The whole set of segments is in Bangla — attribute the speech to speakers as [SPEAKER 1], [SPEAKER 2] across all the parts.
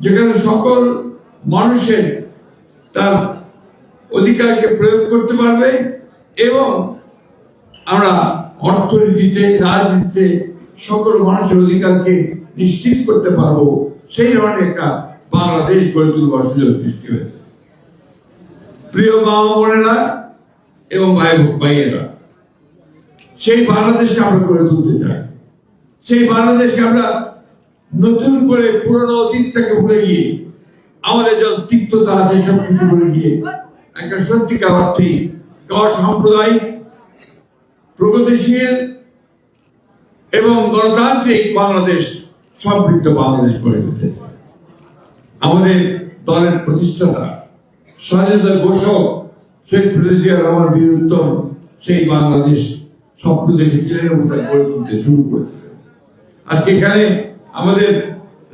[SPEAKER 1] যেখানে সকল মানুষের তার অধিকারকে প্রয়োগ করতে পারবে এবং আমরা অর্থনীতিতে, রাজনীতিতে সকল মানুষের অধিকারকে নিশ্চিত করতে পারব। সেই ধরনের একটা বাংলাদেশ গড়ে তুলবার সুযোগ সৃষ্টি হয়েছে। প্রিয় মা বোনেরা এবং ভাই ভাইয়েরা, সেই বাংলাদেশকে আমরা গড়ে তুলতে চাই। সেই বাংলাদেশকে আমরা নতুন করে পুরনো অতীতটাকে ভুলে গিয়ে, আমাদের যত তিক্ততা আছে সব কিছু ভুলে গিয়ে, একটা সত্যিকার অর্থে সাম্প্রদায়িক, প্রগতিশীল এবং গণতান্ত্রিক বাংলাদেশ সমৃদ্ধ বাংলাদেশ গড়ে চাই আমাদের দলের প্রতিষ্ঠাতা স্বাধীনতার ঘোষক, শেখ মুজিবুর রহমান বীর উত্তম সেই বাংলাদেশ স্বপ্ন দেখেছিলেন তা গড়ে তুলতে শুরু করেছিলেন আজকে এখানে আমাদের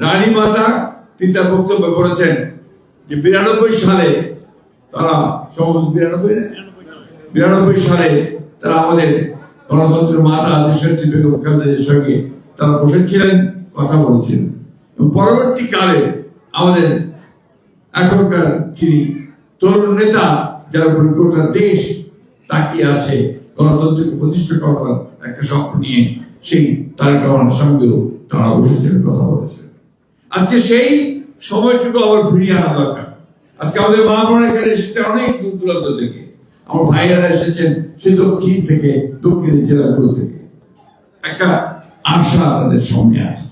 [SPEAKER 1] রানী মাতা তিনি তার বক্তব্য করেছেন যে বিরানব্বই সালে তারা সম্ভবত বিরানব্বই বিরানব্বই সালে তারা আমাদের গণতন্ত্রের মাতা দেশনেত্রী বেগম সঙ্গে তারা বসেছিলেন, কথা বলেছিলেন। পরবর্তীকালে আমাদের এখনকার যিনি তরুণ নেতা, যার উপরে গোটা দেশ তাকিয়ে আছে, গণতন্ত্রকে প্রতিষ্ঠা করার একটা স্বপ্ন নিয়ে, সেই তারেক সঙ্গেও কথা আজকে সেই সময়টুকু আবার ফিরিয়ে আনা দরকার। আজকে আমাদের মা বোনেরা এখানে এসেছে অনেক দূর দূরান্ত থেকে। আমার ভাইয়েরা এসেছেন সে দক্ষিণ থেকে দক্ষিণের জেলাগুলো থেকে। একটা আশা তাদের সামনে আছে।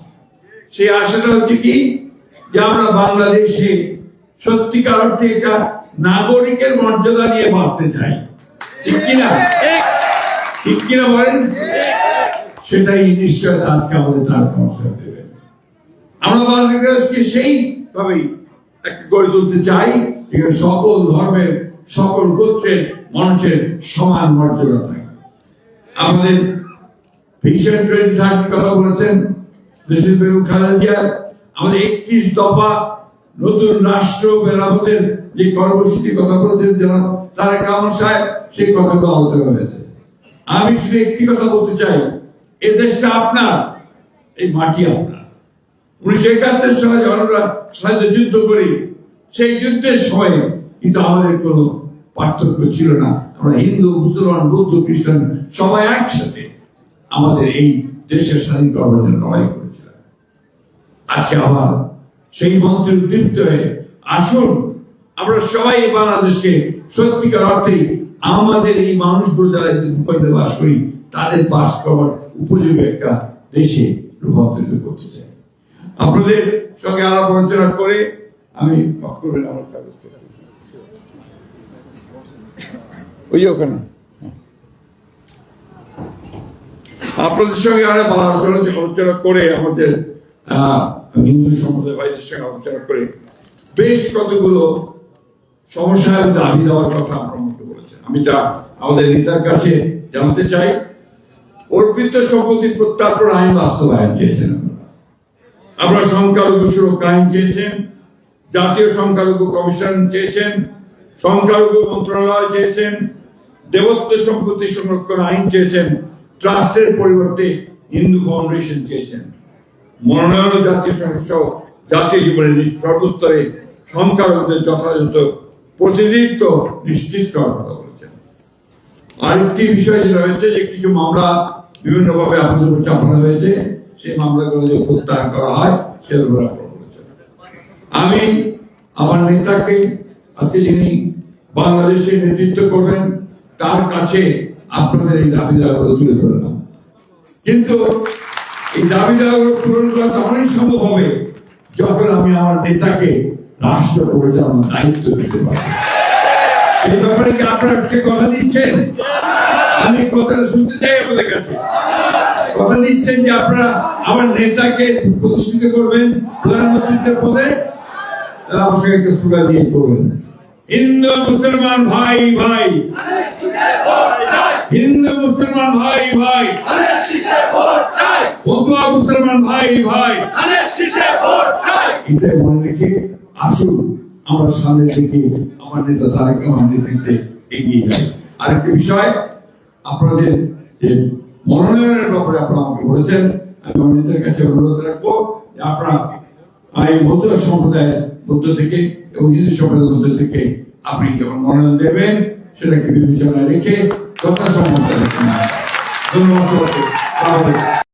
[SPEAKER 1] সেই আশাটা হচ্ছে কি? যে আমরা বাংলাদেশে সত্যিকার অর্থে একটা নাগরিকের মর্যাদা নিয়ে বাঁচতে চাই। ঠিক কিনা? ঠিক। কিনা বলেন? সেটাই নিশ্চয়তা আজকে আমাদের তার সমস্যা দেবে। আমরা বাংলাদেশকে সেই ভাবেই একটা গড়ে তুলতে চাই সকল ধর্মের, সকল গোত্রের মানুষের সমান মর্যাদা থাকে। আমাদের ভিশন টোয়েন্টি থার্টি কথা বলেছেন দেশের বেগম খালেদা জিয়া, আমাদের একত্রিশ দফা নতুন রাষ্ট্র মেরামতের যে কর্মসূচির কথা বলেছেন যেন তারেক রহমান সাহেব, সেই কথাগুলো আলোচনা হয়েছে। আমি শুধু একটি কথা বলতে চাই এ দেশটা আপনার, এই মাটি আপনার। উনিশশো একাত্তর সালে আমরা স্বাধীনতা যুদ্ধ করি, সেই যুদ্ধের সময় কিন্তু আমাদের কোনো পার্থক্য ছিল না। আমরা হিন্দু, মুসলমান, বৌদ্ধ, খ্রিস্টান সবাই একসাথে আমাদের এই দেশের স্বাধীন করবার জন্য লড়াই করেছিলাম। আজকে আবার সেই মন্ত্রে উদ্দীপ্ত হয়ে আসুন, আমরা সবাই বাংলাদেশকে সত্যিকার অর্থে আমাদের এই মানুষগুলো যারা বাস করি, তাদের বাস করার উপযোগী একটা দেশে রূপান্তরিত করতে চাই। আপনাদের সঙ্গে আলাপ আলোচনা করে আমি আমার আপনাদের সঙ্গে আরও আলোচনা করে আমাদের হিন্দু সম্প্রদায় ভাইদের সঙ্গে আলোচনা করে বেশ কতগুলো সমস্যার দাবি দেওয়ার কথা মধ্যে বলেছেন। আমি তা আমাদের নেতার কাছে জানতে চাই অর্পিত সম্পত্তি প্রত্যার্পণ আইন বাস্তবায়ন চেয়েছেন আমরা সংখ্যালঘু সুরক্ষা আইন চেয়েছেন, জাতীয় সংখ্যালঘু কমিশন চেয়েছেন, সংখ্যালঘু মন্ত্রণালয় চেয়েছেন, দেবত্ব সম্পত্তি সংরক্ষণ আইন চেয়েছেন, ট্রাস্টের পরিবর্তে হিন্দু ফাউন্ডেশন চেয়েছেন। মনোনয়ন জাতীয় সমস্যা জাতীয় জীবনের সর্বস্তরে সংখ্যালঘুদের যথাযথ প্রতিনিধিত্ব নিশ্চিত করার কথা বলেছেন। আরেকটি বিষয় হয়েছে যে কিছু মামলা বিভিন্নভাবে আপনাদের উপর চাপানো হয়েছে, সেই মামলাগুলো যে প্রত্যাহার করা হয়, সেগুলো আমি আমার নেতাকে, আজকে যিনি বাংলাদেশের নেতৃত্ব করবেন, তার কাছে আপনাদের এই দাবি দাওয়াগুলো তুলে ধরলাম। কিন্তু এই দাবি দাওয়াগুলো পূরণ করা তখনই সম্ভব হবে যখন আমি আমার নেতাকে রাষ্ট্র পরিচালনার দায়িত্ব দিতে পারব। এই ব্যাপারে কি আপনারা আজকে কথা দিচ্ছেন? আমি কথাটা শুনতে চাই আপনাদের কাছে। কথা দিচ্ছেন যে আপনারা আমার নেতাকে প্রতিষ্ঠিত করবেন প্রধানমন্ত্রীদের পদে আমার সঙ্গে একটা স্লোগান দিয়ে করবেন। হিন্দু, মুসলমান, ভাই ভাই। হিন্দু, মুসলমান, ভাই ভাই। বন্ধুয়া মুসলমান, ভাই ভাই। এটাই মনে রেখে আসুন, আমরা সামনের থেকে আমার নেতা তারেক আমার নেতৃত্বে এগিয়ে যাই। আরেকটি বিষয় আপনাদের যে মনোনয়নের ব্যাপারে আপনারা আমাকে বলেছেন, আমি আমার কাছে অনুরোধ রাখব যে আপনারা এই বৌদ্ধ সম্প্রদায়ের মধ্য থেকে এবং হিন্দু সম্প্রদায়ের মধ্য থেকে আপনি যখন মনোনয়ন দেবেন, সেটাকে বিবেচনায় রেখে যথাসম্মত ধন্যবাদ।